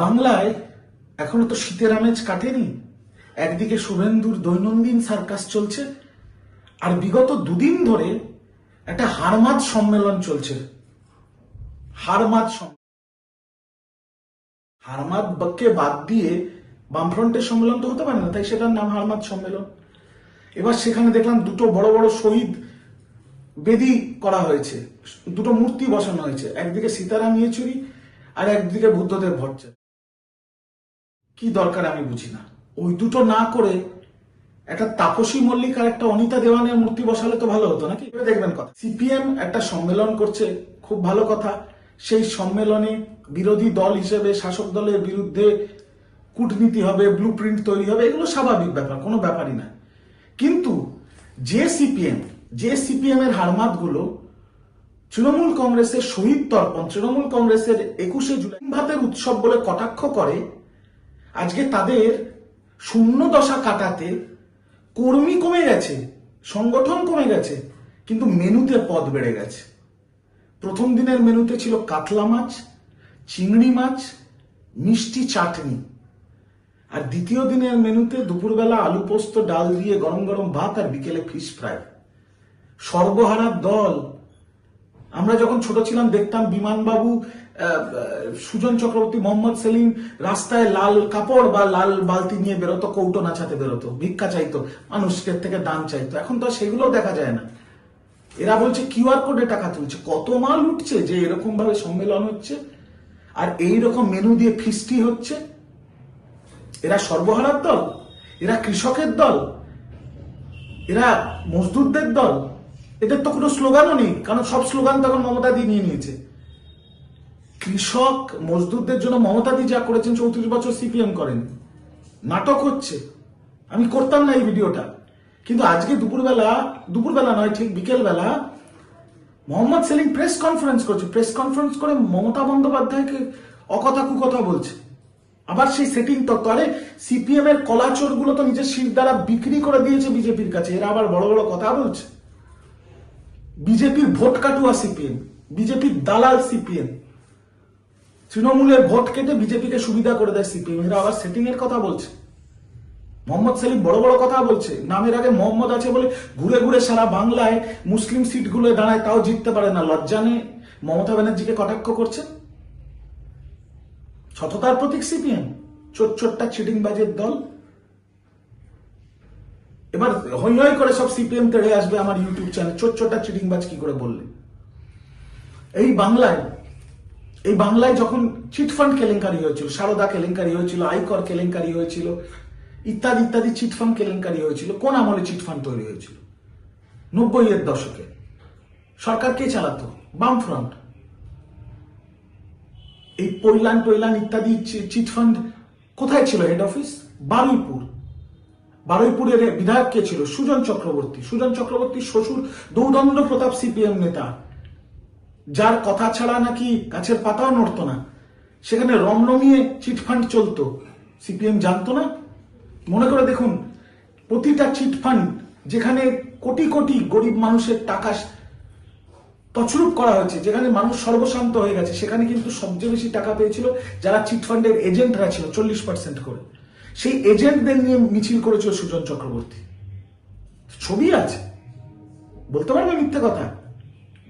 বাংলায় এখনও তো শীতের আমেজ কাটেনি। একদিকে শুভেন্দুর দৈনন্দিন সার্কাস চলছে, আর বিগত দুদিন ধরে একটা হারমাত সম্মেলন চলছে। হারমাত হারমাত কে বাদ দিয়ে বামফ্রন্টের সম্মেলন তো হতে পারে না, তাই সেটার নাম হারমাত সম্মেলন। এবার সেখানে দেখলাম দুটো বড় বড় শহীদ বেদি করা হয়েছে, দুটো মূর্তি বসানো হয়েছে, একদিকে সীতারাম ইয়েচুরি আর একদিকে বুদ্ধদেব ভট্টাচার্য। কি দরকার আমি বুঝি না। ওই দুটো না করে একটা তাপসী মল্লিক আর একটা অনিতা দেওয়ানের মূর্তি বসালে তো ভালো হতো নাকি? দেখবেন কথা। সিপিএম একটা সম্মেলন করছে, খুব ভালো কথা। সেই সম্মেলনে বিরোধী দল হিসেবে, শাসক দলের বিরুদ্ধে কূটনীতি হবে ব্লু প্রিন্ট তৈরি হবে, এগুলো স্বাভাবিক ব্যাপার, কোনো ব্যাপারই না। কিন্তু যে সিপিএম যে সিপিএম এর হারমাতগুলো তৃণমূল কংগ্রেসের শহীদ তর্পণ, তৃণমূল কংগ্রেসের একুশে জুলাই ভাতের উৎসব বলে কটাক্ষ করে আজকে তাদের শূন্য দশা কাটাতে কর্মী কমে গেছে, সংগঠন কমে গেছে, কিন্তু মেনুতে পদ বেড়ে গেছে। প্রথম দিনের মেনুতে ছিল কাতলা মাছ, চিংড়ি মাছ, মিষ্টি চাটনি। আর দ্বিতীয় দিনের মেনুতে দুপুরবেলা আলু পোস্ত, ডাল দিয়ে গরম গরম ভাত আর বিকেলে ফিশ ফ্রাই সর্বহারার দল। আমরা যখন ছোট ছিলাম, দেখতাম বিমানবাবু সুজন চক্রবর্তী, মোহাম্মদ সেলিম রাস্তায় লাল কাপড় বা লাল বালতি নিয়ে বেরোতো, কৌটো নাচাতে বেরোতো, ভিক্ষা চাইতো, মানুষের থেকে দান চাইতো। এখন তো সেগুলো দেখা যায় না। এরা বলছে কিউআর কোডে টাকা তুলছে। কত মাল উঠছে যে এরকম ভাবে সম্মেলন হচ্ছে? আর এই রকম মেনু দিয়ে ফিস্টি হচ্ছে? এরা সর্বহারার দল? এরা কৃষকের দল? এরা মজদুরদের দল? এদের তো কোনো স্লোগানও নেই, কারণ সব স্লোগান তখন মমতা দিয়ে নিয়ে নিয়েছে। কৃষক মজদুরদের জন্য মমতা দি যা করেছেন, চৌত্রিশ বছর সিপিএম করেন। নাটক হচ্ছে। আমি করতাম না এই ভিডিওটা। কিন্তু আজকে দুপুরবেলা দুপুরবেলা নয়, ঠিক বিকেলবেলা মোহাম্মদ সেলিম প্রেস কনফারেন্স করছে। প্রেস কনফারেন্স করে মমতা বন্দ্যোপাধ্যায়কে অকথা কুকথা বলছে। আবার সেই সেটিং তত্ত্ব আরে সিপিএম এর কলাচোরগুলো তো নিজের শির দ্বারা বিক্রি করে দিয়েছে বিজেপির কাছে। এরা আবার বড় বড় কথা বলছে। বিজেপির ভোট কাটুয়া সিপিএম, বিজেপির দালাল সিপিএম। তৃণমূলের ভোট কেটে বিজেপিকে সুবিধা করে দেয় সিপিএম। এরা আবার সেটিং এর কথা বলছে। মোহাম্মদ সেলিম বড় বড় কথা বলছে। নামের আগে মোহাম্মদ আছে বলে ঘুরে ঘুরে সারা বাংলায় মুসলিম সিটগুলো দাঁড়ায়, তাও জিততে পারে না। লজ্জা নিয়ে মমতা ব্যানার্জিকে কটাক্ষ করছে? সততার প্রতীক সিপিএম? চোট চোটটা চিটিংবাজের দল? এবার হই হই করে সব সিপিএম তেড়ে আসবে আমার ইউটিউব চ্যানেল। চোট চোটটা চিটিংবাজ কি করে বললে? এই বাংলায় এই বাংলায় যখন চিটফান্ড কেলেঙ্কারি হয়েছিল, সারদা কেলেঙ্কারি হয়েছিল আয়কর কেলেঙ্কারি হয়েছিল, ইত্যাদি ইত্যাদি চিটফান্ড কেলেঙ্কারি হয়েছিল, কোন আমলে চিটফান্ড তৈরি হয়েছিল? নব্বই এর দশকে। সরকার কে চালাতো? বামফ্রন্ট। এই পৈলান, টৈলান ইত্যাদি চিটফান্ড কোথায় ছিল হেড অফিস বারুইপুর। বারুইপুরের বিধায়ক কে ছিল? সুজন চক্রবর্তী। সুজন চক্রবর্তীর শ্বশুর দৌদণ্ড প্রতাপ সিপিএম নেতা। যার কথা ছাড়া নাকি গাছের পাতাও নড়তো না। সেখানে রমরমিয়ে চিটফান্ড চলতো। সিপিএম জানতো না? মনে করে দেখুন, প্রতিটা চিটফান্ড যেখানে কোটি কোটি গরিব মানুষের টাকা তছরূপ করা হয়েছে, যেখানে মানুষ সর্বশান্ত হয়ে গেছে, সেখানে কিন্তু সবচেয়ে বেশি টাকা পেয়েছিল যারা চিটফান্ডের এজেন্টরা ছিল, চল্লিশ পার্সেন্ট করে। সেই এজেন্টদের নিয়ে মিছিল করেছিল সুজন চক্রবর্তী। ছবি আছে। বলতে পারবে মিথ্যে কথা?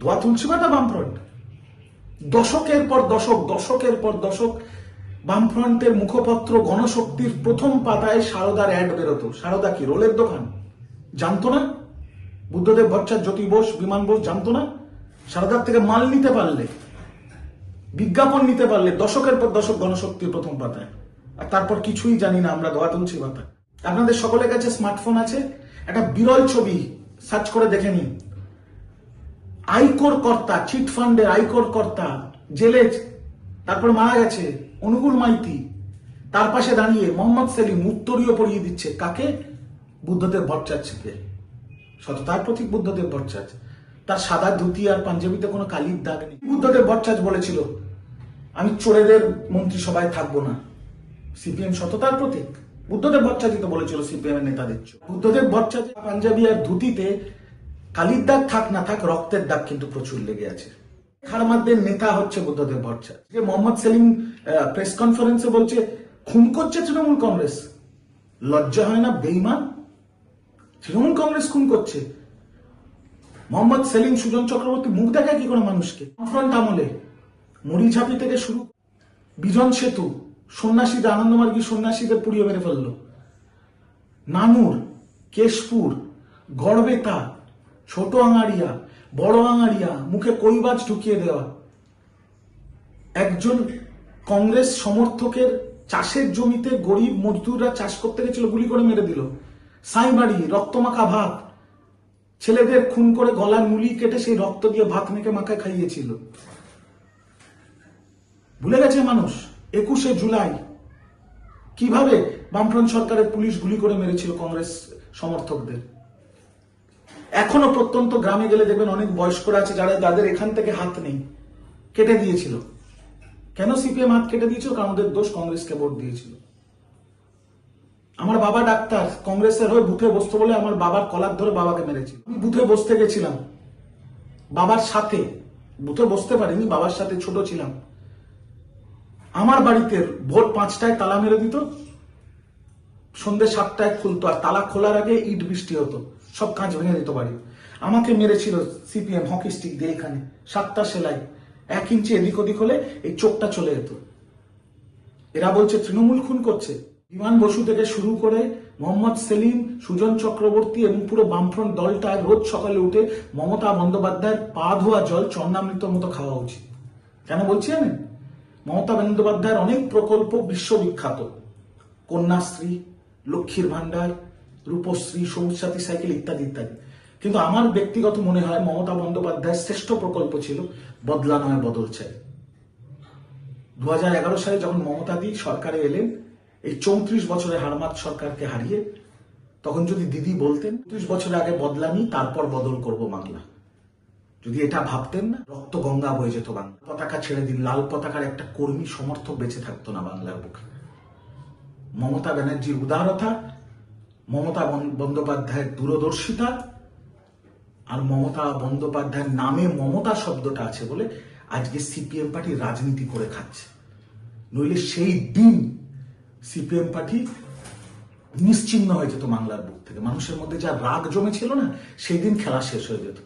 ধোয়া তুলছি না বামফ্রন্ট। দশকের পর দশক, দশকের পর দশক, বামফ্রন্টের মুখপত্র গণশক্তির প্রথম পাতায় সারদার অ্যাড বেরোতো। সারদা কি, রোলের দোকান? জানতো না? বুদ্ধদেব ভট্টাচার্য জ্যোতি বোস, বিমান বোস জানতো না? সারদার থেকে মাল নিতে পারলে, বিজ্ঞাপন নিতে পারলে দশকের পর দশক গণশক্তির প্রথম পাতায়। আর তারপর কিছুই জানি না আমরা দোয়া তুলছি পাতায় আপনাদের সকলের কাছে স্মার্টফোন আছে। একটা বিরল ছবি সার্চ করে দেখে নিন। আয়কর কর্তা, চিট ফান্ডের আয়কর কর্তা, জেলে তারপর মারা গেছে অনুকূল মাইতি। তার পাশে দাঁড়িয়ে মোহাম্মদ সেলিম উত্তরীয় পড়িয়ে দিচ্ছে কাকে? বুদ্ধদেব ভট্টাচার্যকে। সততার প্রতীক বুদ্ধদেব ভট্টাচার্য। তার সাদা ধুতি আর পাঞ্জাবিতে কোনো কালির দাগ নেই। বুদ্ধদেব ভট্টাচার্য বলেছিল, আমি চোরেদের মন্ত্রিসভায় থাকব না। সিপিএম সততার প্রতীক। বুদ্ধদেব ভট্টাচার্য তো বলেছিল সিপিএম এর নেতাদের বুদ্ধদেব ভট্টাচার্য পাঞ্জাবি আর ধুতিতে কালির দাগ থাক না থাক, রক্তের দাগ কিন্তু প্রচুর লেগে আছে। হারমাদের নেতা হচ্ছে বুদ্ধদেব ভট্টাচার্য। যে মোহাম্মদ সেলিম প্রেস কনফারেন্সে বলছে, খুন করছে তৃণমূল কংগ্রেস। লজ্জা হয় না বেইমান তৃণমূল কংগ্রেস খুন করছে। মোহাম্মদ সেলিম, সুজন চক্রবর্তী মুখ দেখায় কি করে মানুষকে? ফ্রন্ট আমলে মরিঝাপি থেকে শুরু বিজন সেতু, সন্ন্যাসীদের, আনন্দমার্গী সন্ন্যাসীদের পুড়িয়ে মেরে ফেলল। নানুর, কেশপুর, গড়বেতা ছোট আঙাড়িয়া, বড় আঙাড়িয়া, মুখে কৈবাজ ঢুকিয়ে দেওয়া। একজন কংগ্রেস সমর্থকের চাষের জমিতে গরিব মজদুররা চাষ করতে গেছিল, গুলি করে মেরে দিল। সাইবাড়ি রক্তমাখা ভাত। ছেলেদের খুন করে গলার মুলি কেটে সেই রক্ত দিয়ে ভাত মেখে মাখায় খাইয়েছিল। ভুলে গেছে মানুষ, একুশে জুলাই। কীভাবে বামফ্রন্ট সরকারের পুলিশ গুলি করে মেরেছিল কংগ্রেস সমর্থকদের? এখনও প্রত্যন্ত গ্রামে গেলে দেখবেন অনেক বয়স্করা আছে যারা যাদের এখান থেকে হাত নেই, কেটে দিয়েছিল। কেন সিপিএম হাত কেটে দিয়েছিল? কারণ ওদের দোষ কংগ্রেসকে ভোট দিয়েছিল। আমার বাবা ডাক্তার, কংগ্রেসের হয়ে বুথে বসতো বলে আমার বাবার কলার ধরে বাবাকে মেরেছিল। আমি বুথে বসতে গেছিলাম। বাবার সাথে, বুথে বসতে পারিনি, বাবার সাথে ছোট ছিলাম। আমার বাড়িতে ভোর পাঁচটায় তালা মেরে দিত সন্ধ্যে সাতটায় খুলতো, আর তালা খোলার আগে ইট বৃষ্টি হতো। সব কাঁচ ভেঙে দিত বাড়ি। আমাকে মেরেছিল সিপিএম হকি স্টিক দিয়ে এখানে, সাতটা সেলাই। এক ইঞ্চি এদিক ওদিক হলে এই চোখটা চলে যেত। এরা বলছে, তৃণমূল খুন করছে। বিমান বসু থেকে শুরু করে মোহাম্মদ সেলিম, সুজন চক্রবর্তী এবং পুরো বামফ্রন্ট দলটা রোজ সকালে উঠে মমতা বন্দ্যোপাধ্যায়ের পা ধোয়া জল চন্নামৃতর মতো খাওয়া উচিত। কেন বলছি আমি? মমতা বন্দ্যোপাধ্যায়ের অনেক প্রকল্প বিশ্ববিখ্যাত। কন্যাশ্রী, লক্ষ্মীর ভান্ডার রূপশ্রী সবুজ সাথী সাইকেল ইত্যাদি ইত্যাদি। কিন্তু আমার ব্যক্তিগত মনে হয় মমতা বন্দ্যোপাধ্যায়ের শ্রেষ্ঠ প্রকল্প ছিল বদলা নয়, বদল চাই। দুহাজার এগারো সালে যখন মমতা দি সরকারে এলেন, এই চৌত্রিশ বছরের হারমাত সরকারকে হারিয়ে, তখন যদি দিদি বলতেন ত্রিশ বছরের আগে বদলানি তারপর বদল করব বাংলা। যদি এটা ভাবতেন না, রক্ত গঙ্গা বয়ে যেত বাংলা। পতাকা ছেড়ে দিন, লাল পতাকার একটা কর্মী সমর্থক বেঁচে থাকতো না বাংলার বুকে। মমতা ব্যানার্জির উদারতা মমতা বন্দ্যোপাধ্যায়ের দূরদর্শিতা আর মমতা বন্দ্যোপাধ্যায়ের নামে মমতা শব্দটা আছে বলে আজকে সিপিএম পার্টি রাজনীতি করে খাচ্ছে। নইলে সেই দিন সিপিএম পার্টি নিশ্চিহ্ন হয়ে যেত বাংলার বুক থেকে। মানুষের মধ্যে যা রাগ জমেছিল না, সেই দিন খেলা শেষ হয়ে যেত।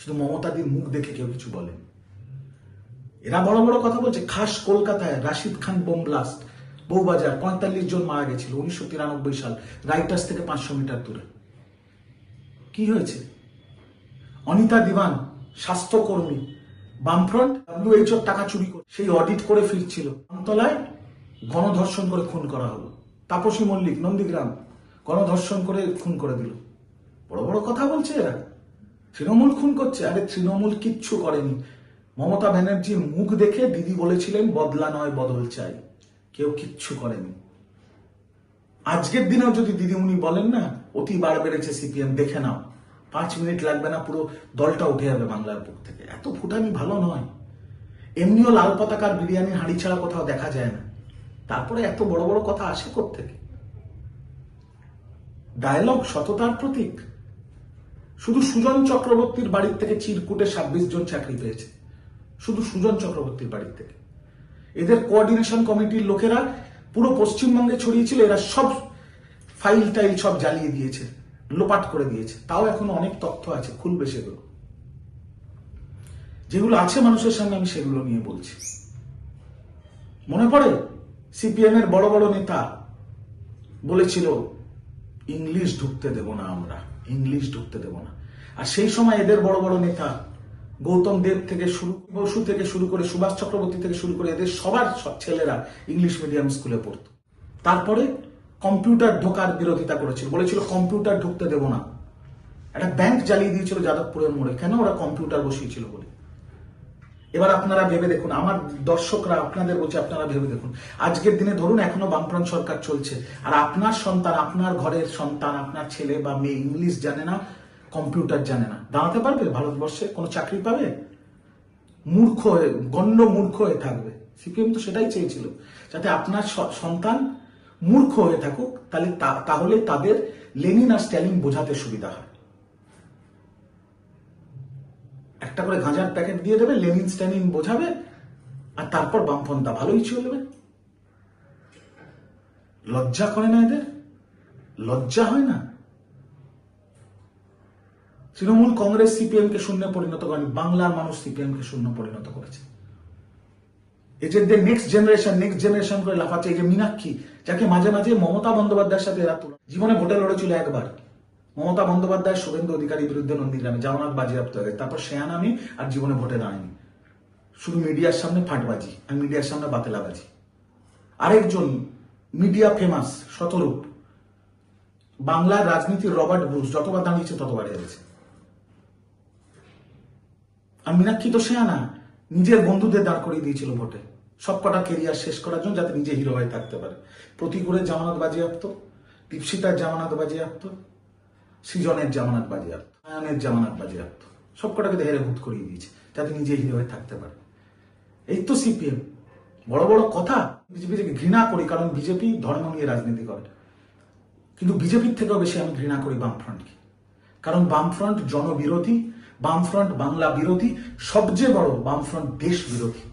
শুধু মমতাদির মুখ দেখে কেউ কিছু বলেন। এরা বড় বড় কথা বলছে, খাস কলকাতায় রাশিদ খান বোম ব্লাস্ট। বউবাজার, পঁয়তাল্লিশ জন মারা গেছিল উনিশশো তিরানব্বই সাল, রাইটার্স থেকে পাঁচশো মিটার দূরে। কি হয়েছে? অনিতা দিবান স্বাস্থ্যকর্মী, বামফ্রন্ট, ডাব্লিউএইচও টাকা চুরি করে, সেই অডিট করে ফিরছিল। আমতলায় গণধর্ষণ করে খুন করা হলো। তাপসী মল্লিক, নন্দীগ্রাম, গণধর্ষণ করে খুন করে দিল। বড় বড় কথা বলছে এরা। তৃণমূল খুন করছে। আরে তৃণমূল কিচ্ছু করেনি। মমতা ব্যানার্জির মুখ দেখে দিদি বলেছিলেন, বদলা নয়, বদল চাই। কেউ কিচ্ছু করেনি। আজকের দিনেও যদি দিদিমণি বলেন না, অতি বার বেড়েছে সিপিএম, দেখে নাও। পাঁচ মিনিট লাগবে না, পুরো দলটা উঠে যাবে বাংলার বুক থেকে। এত ফুটানি ভালো নয়। এমনিও লাল পতাকার বিরিয়ানি হাঁড়ি ছাড়া কোথাও দেখা যায় না। তারপরে এত বড় বড় কথা আসে থেকে ডায়লগ সততার প্রতীক। শুধু সুজন চক্রবর্তীর বাড়ির থেকে চিরকুটে ছাব্বিশ জন চাকরি পেয়েছে। শুধু সুজন চক্রবর্তীর বাড়ির থেকে। এদের কোঅর্ডিনেশন কমিটির লোকেরা পুরো পশ্চিমবঙ্গে ছড়িয়েছিল এরা সব ফাইল টাইল সব জ্বালিয়ে দিয়েছে, লোপাট করে দিয়েছে। তাও এখন অনেক তথ্য আছে, খুলবে সেগুলো। যেগুলো আছে মানুষের সামনে, আমি সেগুলো নিয়ে বলছি। মনে পড়ে? সিপিএম এর বড় বড় নেতা বলেছিল ইংলিশ ঢুকতে দেব না আমরা ইংলিশ ঢুকতে দেব না। আর সেই সময় এদের বড় বড় নেতা গৌতম দেব থেকে শুরু, বসু থেকে শুরু করে সুভাষ চক্রবর্তী থেকে শুরু করে এদের সবার সব ছেলেরা ইংলিশ মিডিয়াম স্কুলে পড়তো। তারপরে কম্পিউটার ঢোকার বিরোধিতা করেছিল। বলেছিল, কম্পিউটার ঢুকতে দেব না। একটা ব্যাংক জ্বালিয়ে দিয়েছিল যাদবপুরের মোড়ে। কেন ওরা কম্পিউটার বসিয়েছিল বলে? এবার আপনারা ভেবে দেখুন, আমার দর্শকরা, আপনাদের বলছে, আপনারা ভেবে দেখুন। আজকের দিনে ধরুন, এখনও বামফ্রন্ট সরকার চলছে, আর আপনার সন্তান, আপনার ঘরের সন্তান, আপনার ছেলে বা মেয়ে ইংলিশ জানে না, কম্পিউটার জানে না। দাঁড়াতে পারবে? ভারতবর্ষে কোনো চাকরি পাবে? মূর্খ হয়ে, গণ্য মূর্খ হয়ে থাকবে। সিপিএম তো সেটাই চেয়েছিল। যাতে আপনার সন্তান মূর্খ হয়ে থাকুক, তাহলে তাহলে তাদের লেনিন আর স্ট্যালিন বোঝাতে সুবিধা হয়। একটা করে গাঁজার প্যাকেট দিয়ে দেবে, লেনিন স্ট্যানিন বোঝাবে, আর তারপর বামপন্থা ভালোই চলবে লজ্জা করে না এদের? লজ্জা হয় না? তৃণমূল কংগ্রেস সিপিএম কে শূন্য পরিণত করেন, বাংলার মানুষ সিপিএম কে শূন্য পরিণত করেছে। এদের নেক্সট জেনারেশন নেক্সট জেনারেশন করে লাফাচ্ছে, এই যে মীনাক্ষী, যাকে মাঝে মাঝে মমতা বন্দ্যোপাধ্যায়ের সাথে এরা তুলনা জীবনে ভোটে লড়েছিল একবার। মমতা বন্দ্যোপাধ্যায় শুভেন্দু অধিকারী বিরুদ্ধে নন্দীগ্রামে, জামানত বাজেয়াপ্ত হয়ে তারপর শেয়ান আমি আর জীবনে ভোটে দাঁড়ায়নি। শুধু মিডিয়ার সামনে ফাটবাজি আর মিডিয়ার সামনে বাতেলাবাজি। আরেকজন মিডিয়া ফেমাস শতরূপ, বাংলার রাজনীতির রবার্ট ব্রুস যতবার দাঁড়িয়েছে ততবার হেরেছে আর মীনাক্ষী তো সে না নিজের বন্ধুদের দাঁড় করিয়ে দিয়েছিল ভোটে। সব কটা কেরিয়ার শেষ করার জন্য যাতে নিজে হিরো হয়ে থাকতে পারে। প্রতিকূলের জামানত বাজেয়াপ্ত, দীপশিতার জামানত বাজেয়াপ্ত, সৃজনের জামানত বাজেয়াপ্ত আয়নের জামানত বাজেয়াপ্ত। সব কটাকে তো ভূত করিয়ে দিয়েছে, যাতে নিজে হিরো হয়ে থাকতে পারে। এই তো সিপিএম বড় বড় কথা, বিজেপিকে ঘৃণা করি, কারণ বিজেপি ধর্ম নিয়ে রাজনীতি করে। কিন্তু বিজেপির থেকেও বেশি আমি ঘৃণা করি বামফ্রন্টকে। কারণ বামফ্রন্ট জনবিরোধী বামফ্রন্ট বাংলা বিরোধী, সবচেয়ে বড় বামফ্রন্ট দেশ বিরোধী।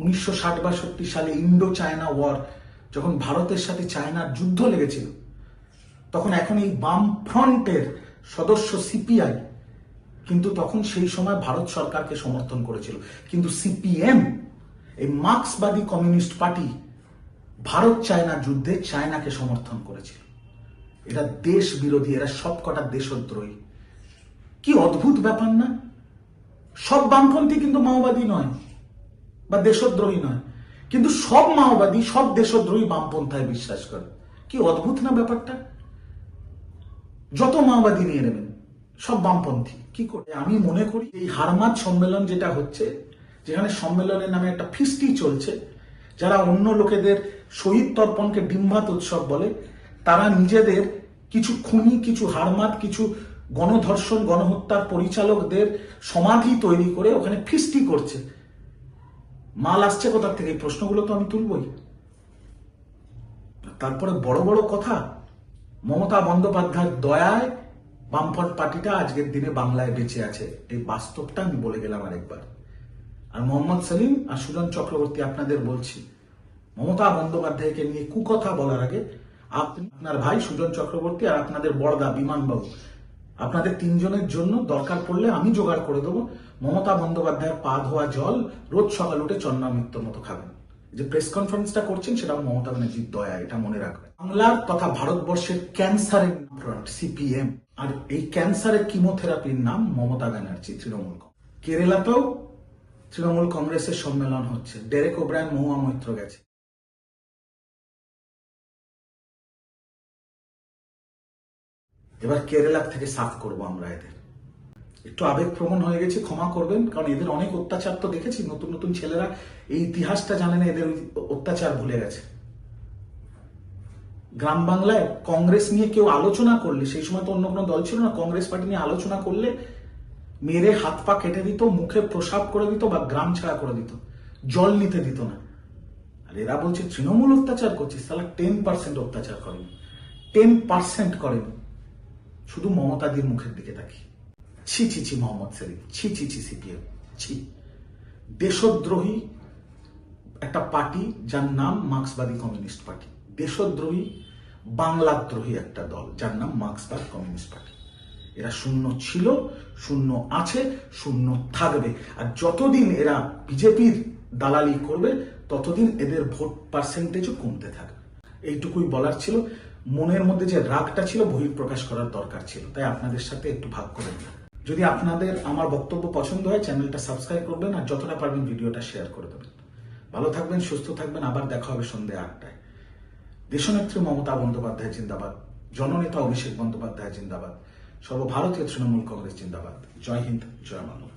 উনিশশো ষাট বাষট্টি সালে ইন্ডো চায়না ওয়ার, যখন ভারতের সাথে চায়নার যুদ্ধ লেগেছিল, তখন এখন এই বামফ্রন্টের সদস্য সিপিআই, কিন্তু তখন সেই সময় ভারত সরকারকে সমর্থন করেছিল। কিন্তু সিপিএম, এই মার্ক্সবাদী কমিউনিস্ট পার্টি ভারত চায়না যুদ্ধে চায়নাকে সমর্থন করেছিল। এরা দেশ বিরোধী, এরা সবকটা দেশদ্রোহী। কি অদ্ভুত ব্যাপার না? সব বামপন্থী কিন্তু মাওবাদী নয়, বা দেশদ্রোহী নয়। কিন্তু সব মাওবাদী, সব দেশদ্রোহী বামপন্থায় বিশ্বাস করে। কি অদ্ভুত না ব্যাপারটা? যত মাওবাদী নিয়ে নেবেন, সব বামপন্থী। কি করে? আমি মনে করি এই হারমাত সম্মেলন যেটা হচ্ছে, যেখানে সম্মেলনের নামে একটা ফিস্টি চলছে, যারা অন্য লোকেদের শহীদ তর্পণকে ডিম্বাত উৎসব বলে, তারা নিজেদের কিছু খুনি, কিছু হারমাত কিছু গণধর্ষণ, গণহত্যার পরিচালকদের সমাধি তৈরি করে ওখানে ফিস্টি করছে। মাল আসছে কোথার থেকে? এই প্রশ্নগুলো তো আমি তুলবই। তারপরে বড় বড় কথা, মমতা বন্দ্যোপাধ্যায়ের দয়ায় বামফ্রন্ট পার্টিটা আজকের দিনে বাংলায় বেঁচে আছে। এই বাস্তবটা আমি বলে গেলাম আরেকবার। আর মোহাম্মদ সেলিম আর সুজন চক্রবর্তী আপনাদের বলছি, মমতা বন্দ্যোপাধ্যায়কে নিয়ে কুকথা বলার আগে আপনি, আপনার ভাই সুজন চক্রবর্তী আর আপনাদের বড়দা বিমানবাবু আপনাদের তিনজনের জন্য দরকার পড়লে আমি জোগাড় করে দেবো। মমতা বন্দ্যোপাধ্যায়ের পা ধোয়া জল, রোজ সকাল উঠে চন্না মিত্র মতো খাবেন। যে প্রেস কনফারেন্সটা করছেন সেটা মমতা ব্যানার্জির দয়া, এটা মনে রাখবেন। বাংলার তথা ভারতবর্ষের ক্যান্সারের ফ্রন্ট সিপিএম আর এই ক্যান্সারের কিমোথেরাপির নাম মমতা ব্যানার্জি, তৃণমূল। কেরালাতেও তৃণমূল কংগ্রেসের সম্মেলন হচ্ছে। ডেরেক ওব্রায়ন মহুয়া মৈত্র গেছে। এবার কেরালা থেকে সাফ করব আমরা এদের। একটু আবেগ আবেগপ্রবণ হয়ে গেছে, ক্ষমা করবেন, কারণ এদের অনেক অত্যাচার তো দেখেছি, নতুন নতুন ছেলেরা এই ইতিহাসটা জানে না, এদের অত্যাচার ভুলে গেছে। গ্রাম বাংলায় কংগ্রেস নিয়ে কেউ আলোচনা করলে, সেই সময় তো অন্য কোনো দল ছিল না, কংগ্রেস পার্টি নিয়ে আলোচনা করলে মেরে হাত পা কেটে দিত, মুখে প্রসাব করে দিত বা গ্রাম ছাড়া করে দিত, জল নিতে দিত না। আর এরা বলছে, তৃণমূল অত্যাচার করছিস, তাহলে টেন পার্সেন্ট অত্যাচার করেনি টেন পার্সেন্ট করেনি। শুধু মমতাদির মুখের দিকে তাকি ছি ছি ছি, মোহাম্মদ সেলিম। ছি ছি ছি, সিপিএম। ছি। দেশদ্রোহী একটা পার্টি যার নাম মার্ক্সবাদী কমিউনিস্ট পার্টি। দেশদ্রোহী, বাংলাদ্রোহী একটা দল যার নাম মার্ক্সবাদ কমিউনিস্ট পার্টি। এরা শূন্য ছিল, শূন্য আছে, শূন্য থাকবে। আর যতদিন এরা বিজেপির দালালি করবে, ততদিন এদের ভোট পার্সেন্টেজও কমতে থাকবে। এইটুকুই বলার ছিল। মনের মধ্যে যে রাগটা ছিল বহির প্রকাশ করার দরকার ছিল। তাই আপনাদের সাথে একটু ভাগ করে দিলাম যদি আপনাদের আমার বক্তব্য পছন্দ হয়, চ্যানেলটা সাবস্ক্রাইব করবেন আর যতটা পারবেন ভিডিওটা শেয়ার করে দেবেন। ভালো থাকবেন, সুস্থ থাকবেন। আবার দেখা হবে সন্ধে আটটায়। দেশনেত্রী মমতা বন্দ্যোপাধ্যায় জিন্দাবাদ। জননেতা অভিষেক বন্দ্যোপাধ্যায় জিন্দাবাদ। সর্বভারতীয় তৃণমূল কংগ্রেস জিন্দাবাদ। জয় হিন্দ, জয় মানব